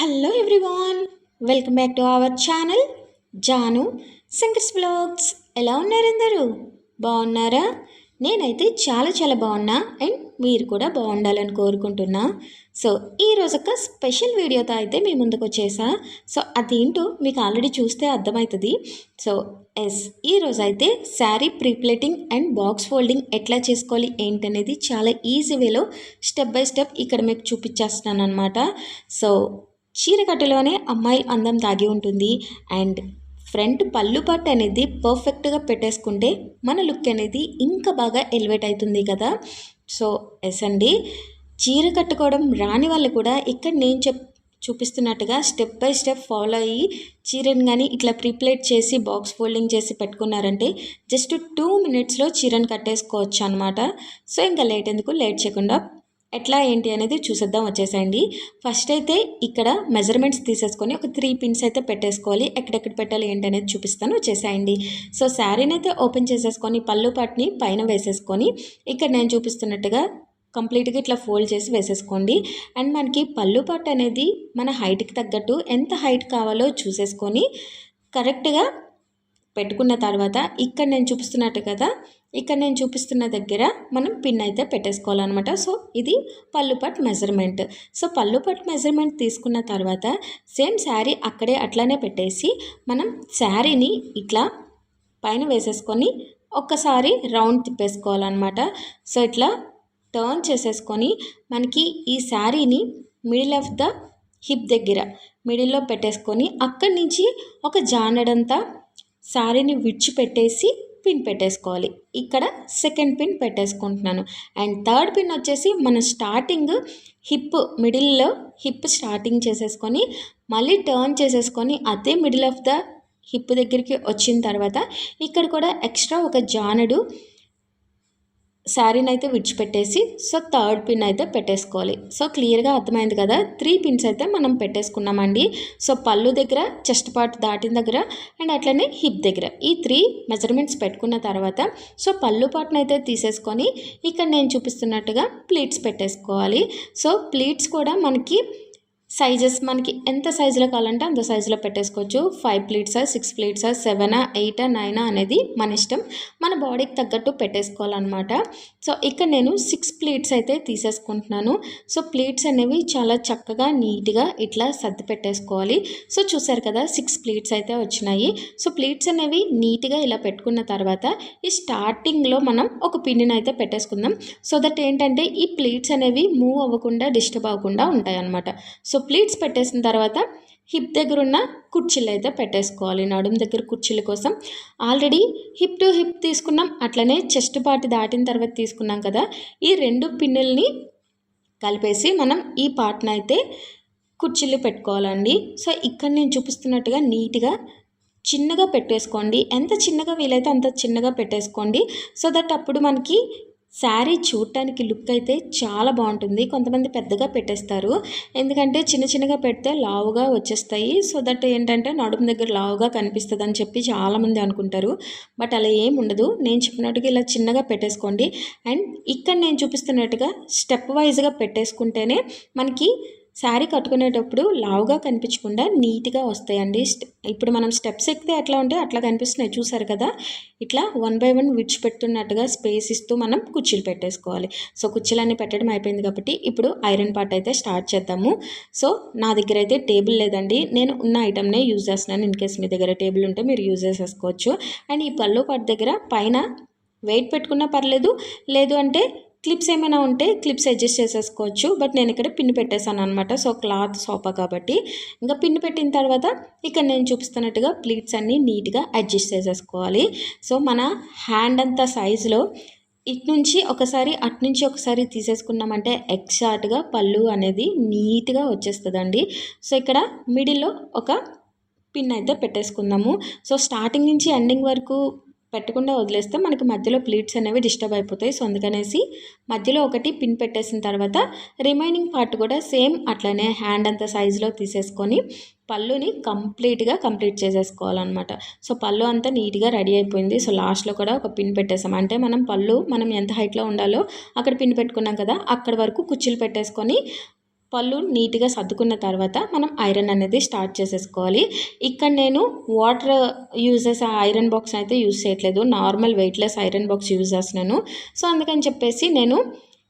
Hello everyone welcome back to our channel Janu singers blogs ఎలా ఉన్నారు అందరూ? బాగున్నారా? నేనైతే చాలా చాలా బాగున్నా అండ్ మీరు కూడా బాగుండాలని కోరుకుంటున్నా. సో ఈరోజు ఒక స్పెషల్ వీడియోతో అయితే మీ ముందుకు వచ్చేసా. సో అదేంటో మీకు ఆల్రెడీ చూస్తే అర్థమవుతుంది. సో ఎస్ ఈరోజు అయితే sari prepleating and box folding ఎట్లా చేసుకోవాలి ఏంటనేది చాలా ఈజీ వేలో స్టెప్ బై స్టెప్ ఇక్కడ మీకు చూపించేస్తున్నాను అనమాట సో చీరకట్టులోనే అమ్మాయి అందం దాగి ఉంటుంది. అండ్ ఫ్రంట్ పళ్ళు పట్టు అనేది పర్ఫెక్ట్గా పెట్టేసుకుంటే మన లుక్ అనేది ఇంకా బాగా ఎలివేట్ అవుతుంది కదా. సో ఎస్ అండి. చీర కట్టుకోవడం రాని వాళ్ళు కూడా ఇక్కడ నేను చెప్ చూపిస్తున్నట్టుగా స్టెప్ బై స్టెప్ ఫాలో అయ్యి చీరను కానీ ఇట్లా ప్రిప్లేట్ చేసి బాక్స్ ఫోల్డింగ్ చేసి పెట్టుకున్నారంటే జస్ట్ టూ మినిట్స్లో చీరను కట్టేసుకోవచ్చు అనమాట సో ఇంకా లేట్ ఎందుకు? లేట్ చేయకుండా ఎట్లా ఏంటి అనేది చూసేద్దాం వచ్చేసేయండి. ఫస్ట్ అయితే ఇక్కడ మెజర్మెంట్స్ తీసేసుకొని ఒక త్రీ పిన్స్ అయితే పెట్టేసుకోవాలి. ఎక్కడెక్కడ పెట్టాలి ఏంటి అనేది చూపిస్తాను వచ్చేసేయండి. సో శారీని అయితే ఓపెన్ చేసేసుకొని పళ్ళు పాటిని పైన వేసేసుకొని ఇక్కడ నేను చూపిస్తున్నట్టుగా కంప్లీట్గా ఇట్లా ఫోల్డ్ చేసి వేసేసుకోండి. అండ్ మనకి పళ్ళు పాటు అనేది మన హైట్కి తగ్గట్టు ఎంత హైట్ కావాలో చూసేసుకొని కరెక్ట్గా పెట్టుకున్న తర్వాత ఇక్కడ నేను చూపిస్తున్నట్టు కదా ఇక్కడ నేను చూపిస్తున్న దగ్గర మనం పిన్ అయితే పెట్టేసుకోవాలన్నమాట. సో ఇది పళ్ళు పట్ మెజర్మెంట్ సో పళ్ళు పట్ మెజర్మెంట్ తీసుకున్న తర్వాత సేమ్ శారీ అక్కడే అట్లానే పెట్టేసి మనం శారీని ఇట్లా పైన వేసేసుకొని ఒక్కసారి రౌండ్ తిప్పేసుకోవాలన్నమాట. సో ఇట్లా టర్న్ చేసేసుకొని మనకి ఈ శారీని మిడిల్ ఆఫ్ ద హిప్ దగ్గర మిడిల్లో పెట్టేసుకొని అక్కడి నుంచి ఒక జానడంతా శారీని విడిచిపెట్టేసి పిన్ పెట్టేసుకోవాలి. ఇక్కడ సెకండ్ పిన్ పెట్టేసుకుంటున్నాను. అండ్ థర్డ్ పిన్ వచ్చేసి మన స్టార్టింగ్ హిప్ మిడిల్లో హిప్ స్టార్టింగ్ చేసేసుకొని మళ్ళీ టర్న్ చేసేసుకొని అదే మిడిల్ ఆఫ్ ద హిప్ దగ్గరికి వచ్చిన తర్వాత ఇక్కడ కూడా ఎక్స్ట్రా ఒక జానడు శారీని అయితే విడిచిపెట్టేసి సో థర్డ్ పిన్ అయితే పెట్టేసుకోవాలి. సో క్లియర్గా అర్థమైంది కదా త్రీ పిన్స్ అయితే మనం పెట్టేసుకున్నామండి. సో పళ్ళు దగ్గర చెస్ట్ పార్ట్ దాటిన దగ్గర అండ్ అట్లనే హిప్ దగ్గర. ఈ త్రీ మెజర్మెంట్స్ పెట్టుకున్న తర్వాత సో పళ్ళు పార్ట్ని అయితే తీసేసుకొని ఇక్కడ నేను చూపిస్తున్నట్టుగా ప్లీట్స్ పెట్టేసుకోవాలి. సో ప్లీట్స్ కూడా మనకి సైజెస్ మనకి ఎంత సైజులో కావాలంటే అంత సైజులో పెట్టేసుకోవచ్చు. ఫైవ్ ప్లేట్సా సిక్స్ ప్లేట్సా సెవెనా ఎయిటా నైనా అనేది మన ఇష్టం. మన బాడీకి తగ్గట్టు పెట్టేసుకోవాలన్నమాట. సో ఇక్కడ నేను సిక్స్ ప్లేట్స్ అయితే తీసేసుకుంటున్నాను. సో ప్లేట్స్ అనేవి చాలా చక్కగా నీట్గా ఇట్లా సర్ది పెట్టేసుకోవాలి. సో చూసారు కదా సిక్స్ ప్లేట్స్ అయితే వచ్చినాయి. సో ప్లేట్స్ అనేవి నీట్గా ఇలా పెట్టుకున్న తర్వాత ఈ స్టార్టింగ్లో మనం ఒక పిన్నిని అయితే పెట్టేసుకుందాం. సో దట్ ఏంటంటే ఈ ప్లేట్స్ అనేవి మూవ్ అవ్వకుండా డిస్టర్బ్ అవ్వకుండా ఉంటాయి అన్నమాట సో ప్లీట్స్ పెట్టేసిన తర్వాత హిప్ దగ్గర ఉన్న కుర్చీలు అయితే పెట్టేసుకోవాలి. నడుము దగ్గర కుర్చీల కోసం. ఆల్రెడీ హిప్ టు హిప్ తీసుకున్నాం. అట్లనే చెస్ట్ పార్ట్ దాటిన తర్వాత తీసుకున్నాం కదా. ఈ రెండు పిన్నుల్ని కలిపేసి మనం ఈ పార్ట్ని అయితే కుర్చీలు పెట్టుకోవాలండి. సో ఇక్కడ నేను చూపిస్తున్నట్టుగా నీట్గా చిన్నగా పెట్టేసుకోండి. ఎంత చిన్నగా వీలైతే అంత చిన్నగా పెట్టేసుకోండి. సో దట్ అప్పుడు మనకి శారీ చూడటానికి లుక్ అయితే చాలా బాగుంటుంది. కొంతమంది పెద్దగా పెట్టేస్తారు. ఎందుకంటే చిన్న చిన్నగా పెడితే లావుగా వచ్చేస్తాయి. సో దట్ ఏంటంటే నడుము దగ్గర లావుగా కనిపిస్తుంది అని చెప్పి చాలామంది అనుకుంటారు. బట్ అలా ఏం ఉండదు. నేను చెప్పినట్టుగా ఇలా చిన్నగా పెట్టేసుకోండి. అండ్ ఇక్కడ నేను చూపిస్తున్నట్టుగా స్టెప్ వైజ్గా పెట్టేసుకుంటేనే మనకి శారీ కట్టుకునేటప్పుడు లావుగా కనిపించకుండా నీట్గా వస్తాయండి. ఇప్పుడు మనం స్టెప్స్ ఎక్కితే ఎట్లా ఉంటే అట్లా కనిపిస్తున్నాయి. చూసారు కదా? ఇట్లా వన్ బై వన్ విడిచిపెట్టున్నట్టుగా స్పేస్ ఇస్తూ మనం కుర్చీలు పెట్టేసుకోవాలి. సో కుర్చీలన్నీ పెట్టడం అయిపోయింది కాబట్టి ఇప్పుడు ఐరన్ పార్ట్ అయితే స్టార్ట్ చేద్దాము. సో నా దగ్గర అయితే టేబుల్ లేదండి. నేను ఉన్న ఐటమ్నే యూజ్ చేస్తున్నాను. ఇన్ కేస్ మీ దగ్గర టేబుల్ ఉంటే మీరు యూజ్ చేసేసుకోవచ్చు. అండ్ ఈ పళ్ళు పాటు దగ్గర పైన వెయిట్ పెట్టుకున్నా పర్లేదు. లేదు అంటే క్లిప్స్ ఏమైనా ఉంటే క్లిప్స్ అడ్జస్ట్ చేసేసుకోవచ్చు. బట్ నేను ఇక్కడ పిన్ పెట్టేశాను అనమాట సో క్లాత్ సోఫా కాబట్టి. ఇంకా పిన్ పెట్టిన తర్వాత ఇక్కడ నేను చూపిస్తున్నట్టుగా ప్లీట్స్ అన్నీ నీట్గా అడ్జస్ట్ చేసేసుకోవాలి. సో మన హ్యాండ్ అంత సైజులో ఇటు నుంచి ఒకసారి అటు నుంచి ఒకసారి తీసేసుకున్నామంటే ఎగ్జాక్ట్గా పళ్ళు అనేది నీట్గా వచ్చేస్తుందండి. సో ఇక్కడ మిడిల్లో ఒక పిన్ అయితే పెట్టేసుకుందాము. సో స్టార్టింగ్ నుంచి ఎండింగ్ వరకు పెట్టకుండా వదిలేస్తే మనకి మధ్యలో ప్లీట్స్ అనేవి డిస్టర్బ్ అయిపోతాయి. సో అందుకనేసి మధ్యలో ఒకటి పిన్ పెట్టేసిన తర్వాత రిమైనింగ్ పార్ట్ కూడా సేమ్ అట్లనే హ్యాండ్ అంత సైజులో తీసేసుకొని పళ్ళుని కంప్లీట్గా కంప్లీట్ చేసేసుకోవాలన్నమాట. సో పళ్ళు అంతా నీట్గా రెడీ అయిపోయింది. సో లాస్ట్లో కూడా ఒక పిన్ పెట్టేసాం. అంటే మనం పళ్ళు మనం ఎంత హైట్లో ఉండాలో అక్కడ పిన్ పెట్టుకున్నాం కదా అక్కడ వరకు కుర్చీలు పెట్టేసుకొని పళ్ళు నీట్గా సర్దుకున్న తర్వాత మనం ఐరన్ అనేది స్టార్ట్ చేసేసుకోవాలి. ఇక్కడ నేను వాటర్ యూజ్ చేసే ఐరన్ బాక్స్ అయితే యూజ్ చేయట్లేదు. Normal weightless iron box use చేస్తున్నాను. సో అందుకని చెప్పేసి నేను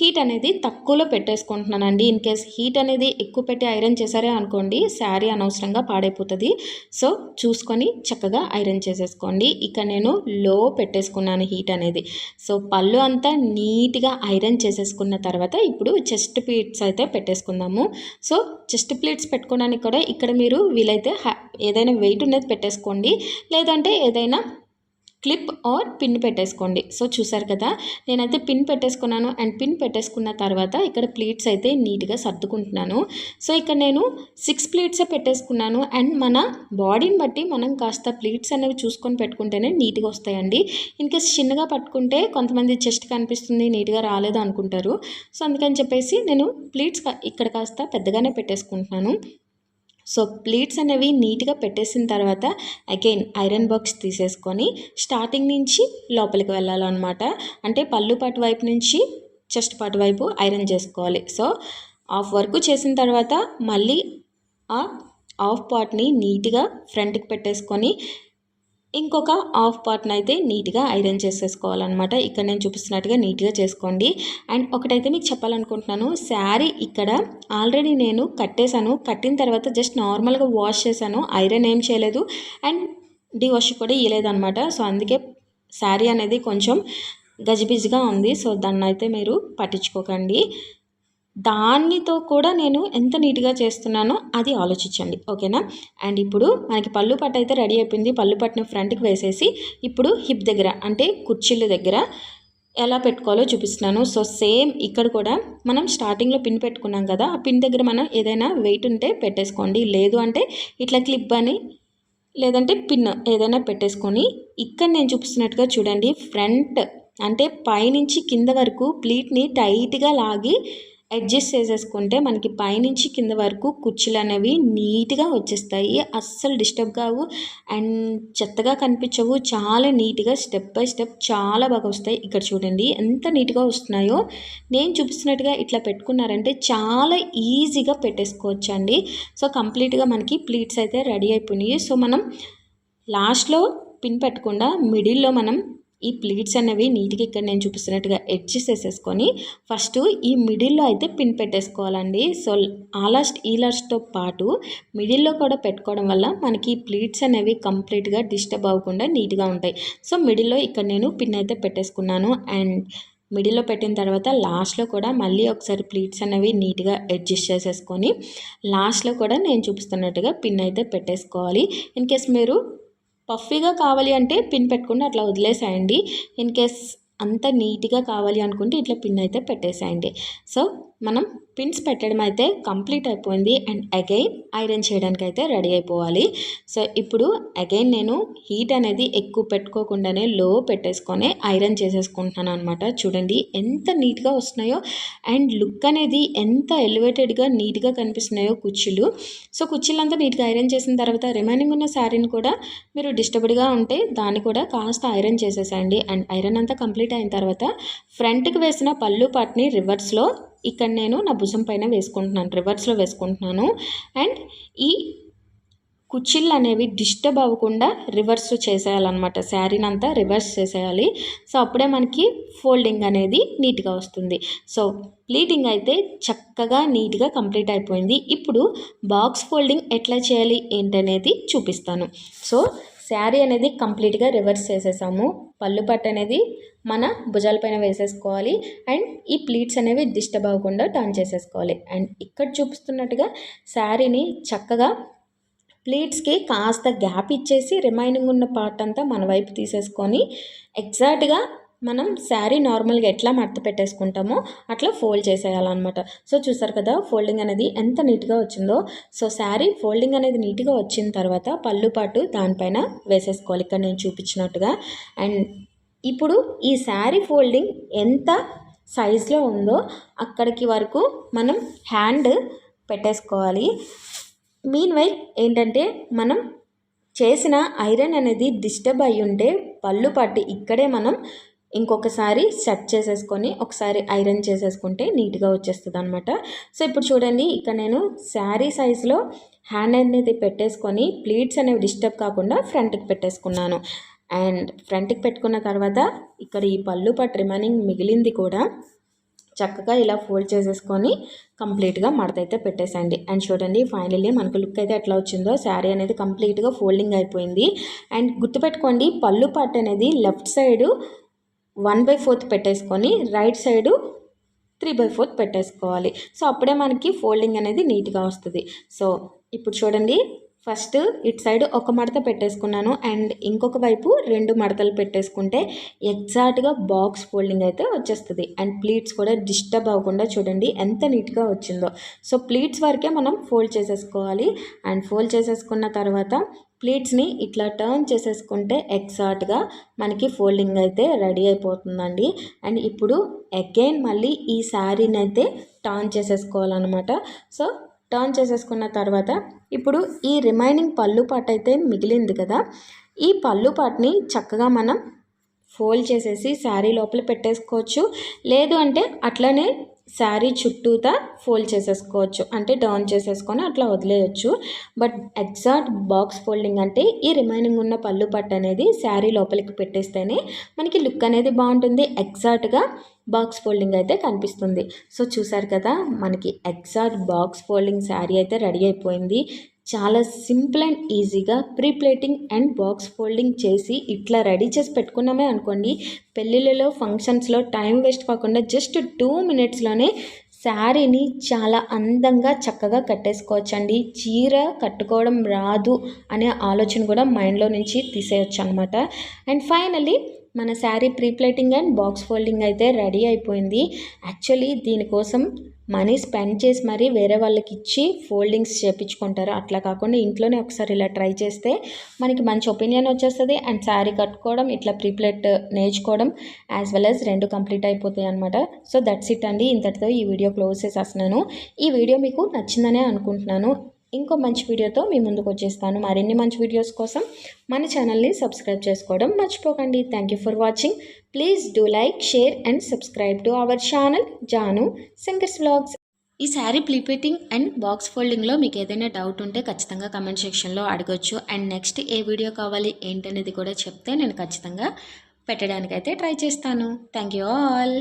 హీట్ అనేది తక్కువలో పెట్టేసుకుంటున్నానండి. ఇన్ కేస్ హీట్ అనేది ఎక్కువ పెట్టి ఐరన్ చేశారే అనుకోండి శారీ అనవసరంగా పాడైపోతుంది. సో చూసుకొని చక్కగా ఐరన్ చేసేసుకోండి. ఇక నేను లో పెట్టేసుకున్నాను హీట్ అనేది. సో పళ్ళు అంతా నీట్గా ఐరన్ చేసేసుకున్న తర్వాత ఇప్పుడు చెస్ట్ ప్లీట్స్ అయితే పెట్టేసుకుందాము. సో చెస్ట్ ప్లీట్స్ పెట్టుకోవడానికి కూడా ఇక్కడ మీరు వీలైతే ఏదైనా వెయిట్ ఉన్నది పెట్టేసుకోండి. లేదంటే ఏదైనా క్లిప్ ఆర్ పిన్ పెట్టేసుకోండి. సో చూసారు కదా నేనైతే పిన్ పెట్టేసుకున్నాను. అండ్ పిన్ పెట్టేసుకున్న తర్వాత ఇక్కడ ప్లీట్స్ అయితే నీట్గా సర్దుకుంటున్నాను. సో ఇక్కడ నేను సిక్స్ ప్లీట్సే పెట్టేసుకున్నాను. అండ్ మన బాడీని బట్టి మనం కాస్త ప్లీట్స్ అనేవి చూసుకొని పెట్టుకుంటేనే నీట్గా వస్తాయండి. ఇన్కేస్ చిన్నగా పట్టుకుంటే కొంతమంది చెస్ట్ కనిపిస్తుంది నీట్గా రాలేదు అనుకుంటారు. సో అందుకని చెప్పేసి నేను ప్లీట్స్ ఇక్కడ కాస్త పెద్దగానే పెట్టేసుకుంటున్నాను. సో ప్లేట్స్ అనేవి నీట్గా పెట్టేసిన తర్వాత అగైన్ ఐరన్ బాక్స్ తీసేసుకొని స్టార్టింగ్ నుంచి లోపలికి వెళ్ళాలన్నమాట. అంటే పళ్ళు పాటు వైపు నుంచి చెస్ట్ పాటు వైపు ఐరన్ చేసుకోవాలి. సో ఆఫ్ వర్క్ చేసిన తర్వాత మళ్ళీ ఆ ఆఫ్ పార్ట్ని నీట్గా ఫ్రంట్కి పెట్టేసుకొని ఇంకొక హాఫ్ పార్ట్ని అయితే నీట్గా ఐరన్ చేసేసుకోవాలన్నమాట. ఇక్కడ నేను చూపిస్తున్నట్టుగా నీట్గా చేసుకోండి. అండ్ ఒకటైతే మీకు చెప్పాలనుకుంటున్నాను శారీ ఇక్కడ ఆల్రెడీ నేను కట్టేశాను. కట్టిన తర్వాత జస్ట్ నార్మల్గా వాష్ చేశాను. ఐరన్ ఏం చేయలేదు. అండ్ డివాష్ కూడా ఇవ్వలేదన్నమాట సో అందుకే శారీ అనేది కొంచెం గజిబిజిగా ఉంది. సో దాన్ని అయితే మీరు పట్టించుకోకండి. దానితో కూడా నేను ఎంత నీట్గా చేస్తున్నానో అది ఆలోచించండి ఓకేనా? అండ్ ఇప్పుడు మనకి పళ్ళు పట్టు అయితే రెడీ అయిపోయింది. పళ్ళు పట్టుని ఫ్రంట్కి వేసేసి ఇప్పుడు హిప్ దగ్గర అంటే కుర్చీల దగ్గర ఎలా పెట్టుకోవాలో చూపిస్తున్నాను. సో సేమ్ ఇక్కడ కూడా మనం స్టార్టింగ్లో పిన్ పెట్టుకున్నాం కదా ఆ పిన్ దగ్గర మనం ఏదైనా వెయిట్ ఉంటే పెట్టేసుకోండి. లేదు అంటే ఇట్లా క్లిప్ అని లేదంటే పిన్ ఏదైనా పెట్టేసుకొని ఇక్కడ నేను చూపిస్తున్నట్టుగా చూడండి. ఫ్రంట్ అంటే పైనుంచి కింద వరకు ప్లీట్ని టైట్గా లాగి అడ్జస్ట్ చేసేసుకుంటే మనకి పైనుంచి కింద వరకు కుర్చీలు అనేవి నీట్గా వచ్చేస్తాయి. అస్సలు డిస్టర్బ్ కావు. అండ్ చెత్తగా కనిపించవు. చాలా నీట్గా స్టెప్ బై స్టెప్ చాలా బాగా వస్తాయి. ఇక్కడ చూడండి ఎంత నీట్గా వస్తున్నాయో. నేను చూపిస్తున్నట్టుగా ఇట్లా పెట్టుకున్నారంటే చాలా ఈజీగా పెట్టేసుకోవచ్చు అండి సో కంప్లీట్గా మనకి ప్లీట్స్ అయితే రెడీ అయిపోయినాయి. సో మనం లాస్ట్లో పిన్ పెట్టకుండా మిడిల్లో మనం ఈ ప్లీట్స్ అనేవి నీట్గా ఇక్కడ నేను చూపిస్తున్నట్టుగా ఎడ్జెస్ వేసేసుకొని ఫస్ట్ ఈ మిడిల్లో అయితే పిన్ పెట్టేసుకోవాలండి. సో ఆ లాస్ట్ ఈ లాస్ట్తో పాటు మిడిల్లో కూడా పెట్టుకోవడం వల్ల మనకి ప్లీట్స్ అనేవి కంప్లీట్గా డిస్టర్బ్ అవ్వకుండా నీట్గా ఉంటాయి. సో మిడిల్లో ఇక్కడ నేను పిన్ అయితే పెట్టేసుకున్నాను. అండ్ మిడిల్లో పెట్టిన తర్వాత లాస్ట్లో కూడా మళ్ళీ ఒకసారి ప్లీట్స్ అనేవి నీట్గా అడ్జస్ట్ చేసేసుకొని లాస్ట్లో కూడా నేను చూపిస్తున్నట్టుగా పిన్ అయితే పెట్టేసుకోవాలి. ఇన్ కేస్ మీరు పఫీగా కావాలి అంటే పిన్ పెట్టుకుంటే అట్లా వదిలేసేయండి. ఇన్ కేస్ అంత నీట్గా కావాలి అనుకుంటే ఇట్లా పిన్ అయితే పెట్టేసేయండి. సో మనం పిన్స్ పెట్టడం అయితే కంప్లీట్ అయిపోయింది. అండ్ అగైన్ ఐరన్ చేయడానికి అయితే రెడీ అయిపోవాలి. సో ఇప్పుడు అగైన్ నేను హీట్ అనేది ఎక్కువ పెట్టుకోకుండానే లో పెట్టేసుకొని ఐరన్ చేసేసుకుంటున్నాను అనమాట చూడండి ఎంత నీట్గా వస్తున్నాయో. అండ్ లుక్ అనేది ఎంత ఎలివేటెడ్గా నీట్గా కనిపిస్తున్నాయో కుర్చీలు. సో కుర్చీలంతా నీట్గా ఐరన్ చేసిన తర్వాత రిమైనింగ్ ఉన్న శారీని కూడా మీరు డిస్టర్బ్డ్గా ఉంటే దాన్ని కూడా కాస్త ఐరన్ చేసేసేయండి. అండ్ ఐరన్ అంతా కంప్లీట్ అయిన తర్వాత ఫ్రంట్కి వేసిన పళ్ళు పాట్ని రివర్స్లో ఇక్కడ నేను నా భుజం పైన వేసుకుంటున్నాను రివర్స్లో వేసుకుంటున్నాను. అండ్ ఈ కుచ్చిళ్ళు అనేవి డిస్టర్బ్ అవ్వకుండా రివర్స్ చేసేయాలన్నమాట. శారీని అంతా రివర్స్ చేసేయాలి. సో అప్పుడే మనకి ఫోల్డింగ్ అనేది నీట్గా వస్తుంది. సో ప్లీటింగ్ అయితే చక్కగా నీట్గా కంప్లీట్ అయిపోయింది. ఇప్పుడు బాక్స్ ఫోల్డింగ్ ఎట్లా చేయాలి ఏంటనేది చూపిస్తాను. సో శారీ అనేది కంప్లీట్గా రివర్స్ చేసేసాము. పళ్ళు పట్టు అనేది మన భుజాలపైన వేసేసుకోవాలి. అండ్ ఈ ప్లీట్స్ అనేవి డిస్టర్బ్ అవ్వకుండా టర్న్ చేసేసుకోవాలి. అండ్ ఇక్కడ చూపిస్తున్నట్టుగా శారీని చక్కగా ప్లీట్స్కి కాస్త గ్యాప్ ఇచ్చేసి రిమైనింగ్ ఉన్న పార్ట్ అంతా మన వైపు తీసేసుకొని ఎగ్జాక్ట్గా మనం శారీ నార్మల్గా ఎట్లా మడత పెట్టేసుకుంటామో అట్లా ఫోల్డ్ చేసేయాలన్నమాట. సో చూసారు కదా ఫోల్డింగ్ అనేది ఎంత నీట్గా వచ్చిందో. సో శారీ ఫోల్డింగ్ అనేది నీట్గా వచ్చిన తర్వాత పళ్ళు పాటు దానిపైన వేసేసుకోవాలి. ఇక్కడ నేను చూపించినట్టుగా. అండ్ ఇప్పుడు ఈ శారీ ఫోల్డింగ్ ఎంత సైజులో ఉందో అక్కడికి వరకు మనం హ్యాండ్ పెట్టేసుకోవాలి. మీన్ వై ఏంటంటే మనం చేసిన ఐరన్ అనేది డిస్టర్బ్ అయి ఉంటే పళ్ళు పట్టి ఇక్కడే మనం ఇంకొకసారి సెట్ చేసేసుకొని ఒకసారి ఐరన్ చేసేసుకుంటే నీట్గా వచ్చేస్తుంది అనమాట సో ఇప్పుడు చూడండి ఇక్కడ నేను శారీ సైజులో హ్యాండ్ అనేది పెట్టేసుకొని ప్లీట్స్ అనేవి డిస్టర్బ్ కాకుండా ఫ్రంట్కి పెట్టేసుకున్నాను. అండ్ ఫ్రంట్కి పెట్టుకున్న తర్వాత ఇక్కడ ఈ పళ్ళు పట్ రిమైనింగ్ మిగిలింది కూడా చక్కగా ఇలా ఫోల్డ్ చేసేసుకొని కంప్లీట్గా మడతైతే పెట్టేసండి. అండ్ చూడండి ఫైనల్లీ మనకు లుక్ అయితే ఎట్లా వచ్చిందో శారీ అనేది కంప్లీట్గా ఫోల్డింగ్ అయిపోయింది. అండ్ గుర్తుపెట్టుకోండి పళ్ళు పట్టు అనేది left side one by fourth పెట్టేసుకొని right side three by fourth పెట్టేసుకోవాలి. సో అప్పుడే మనకి ఫోల్డింగ్ అనేది నీట్గా వస్తుంది. సో ఇప్పుడు చూడండి. ఫస్ట్ ఇటు సైడ్ ఒక మడత పెట్టేసుకున్నాను. అండ్ ఇంకొక వైపు రెండు మడతలు పెట్టేసుకుంటే ఎగ్జాక్ట్గా బాక్స్ ఫోల్డింగ్ అయితే వచ్చేస్తుంది. అండ్ ప్లీట్స్ కూడా డిస్టర్బ్ అవ్వకుండా చూడండి ఎంత నీట్గా వచ్చిందో. సో ప్లీట్స్ వరకే మనం ఫోల్డ్ చేసేసుకోవాలి. అండ్ ఫోల్డ్ చేసేసుకున్న తర్వాత ప్లీట్స్ని ఇట్లా టర్న్ చేసేసుకుంటే ఎగ్జాక్ట్గా మనకి ఫోల్డింగ్ అయితే రెడీ అయిపోతుందండి. అండ్ ఇప్పుడు అగైన్ మళ్ళీ ఈ శారీని అయితే టర్న్ చేసేసుకోవాలన్నమాట. సో టర్న్ చేసేసుకున్న తర్వాత ఇప్పుడు ఈ రిమైనింగ్ పళ్ళు పాట అయితే మిగిలింది కదా. ఈ పళ్ళు పాటని చక్కగా మనం ఫోల్డ్ చేసేసి శారీ లోపల పెట్టేసుకోవచ్చు. లేదు అంటే అట్లనే శారీ చుట్టూతా ఫోల్డ్ చేసేసుకోవచ్చు. అంటే డౌన్ చేసేసుకొని అట్లా వదిలేయచ్చు. బట్ ఎగ్జాక్ట్ బాక్స్ ఫోల్డింగ్ అంటే ఈ రిమైనింగ్ ఉన్న పళ్ళు పట్టు అనేది శారీ లోపలికి పెట్టేస్తేనే మనకి లుక్ అనేది బాగుంటుంది. ఎగ్జాక్ట్గా బాక్స్ ఫోల్డింగ్ అయితే కనిపిస్తుంది. సో చూసారు కదా మనకి ఎగ్జాక్ట్ బాక్స్ ఫోల్డింగ్ శారీ అయితే రెడీ అయిపోయింది. చాలా సింపుల్ అండ్ ఈజీగా prepleating and box folding చేసి ఇట్లా రెడీ చేసి పెట్టుకున్నామే అనుకోండి. పెళ్ళిళ్ళలో ఫంక్షన్స్లో టైం వేస్ట్ కాకుండా జస్ట్ టూ మినిట్స్లోనే శారీని చాలా అందంగా చక్కగా కట్టేసుకోవచ్చండి. చీర కట్టుకోవడం రాదు అనే ఆలోచన కూడా మైండ్లో నుంచి తీసేయచ్చు అనమాట అండ్ ఫైనలీ మన sari prepleating and box folding అయితే రెడీ అయిపోయింది. యాక్చువల్లీ దీనికోసం మనీ స్పెండ్ చేసి మరీ వేరే వాళ్ళకి ఇచ్చి ఫోల్డింగ్స్ చేపించుకుంటారు. అట్లా కాకుండా ఇంట్లోనే ఒకసారి ఇలా ట్రై చేస్తే మనకి మంచి ఒపీనియన్ వచ్చేస్తుంది. అండ్ శారీ కట్టుకోవడం ఇట్లా ప్రీప్లెట్ నేర్చుకోవడం యాజ్ వెల్ యాజ్ రెండు కంప్లీట్ అయిపోతాయి అనమాట సో దట్స్ ఇట్ అండి. ఇంతటితో ఈ వీడియో క్లోజ్ చేసేస్తున్నాను. ఈ వీడియో మీకు నచ్చిందనే అనుకుంటున్నాను. ఇంకో మంచి వీడియోతో మీ ముందుకు వచ్చేస్తాను. మరిన్ని మంచి వీడియోస్ కోసం మన ఛానల్ని సబ్స్క్రైబ్ చేసుకోవడం మర్చిపోకండి. Thank you for watching please do like share and subscribe to our channel Janu Shankar's vlogs ఈ శారీ ప్లీపెటింగ్ అండ్ బాక్స్ ఫోల్డింగ్లో మీకు ఏదైనా డౌట్ ఉంటే ఖచ్చితంగా కమెంట్ సెక్షన్లో అడగొచ్చు. అండ్ నెక్స్ట్ ఏ వీడియో కావాలి ఏంటనేది కూడా చెప్తే నేను ఖచ్చితంగా పెట్టడానికైతే ట్రై చేస్తాను. Thank you all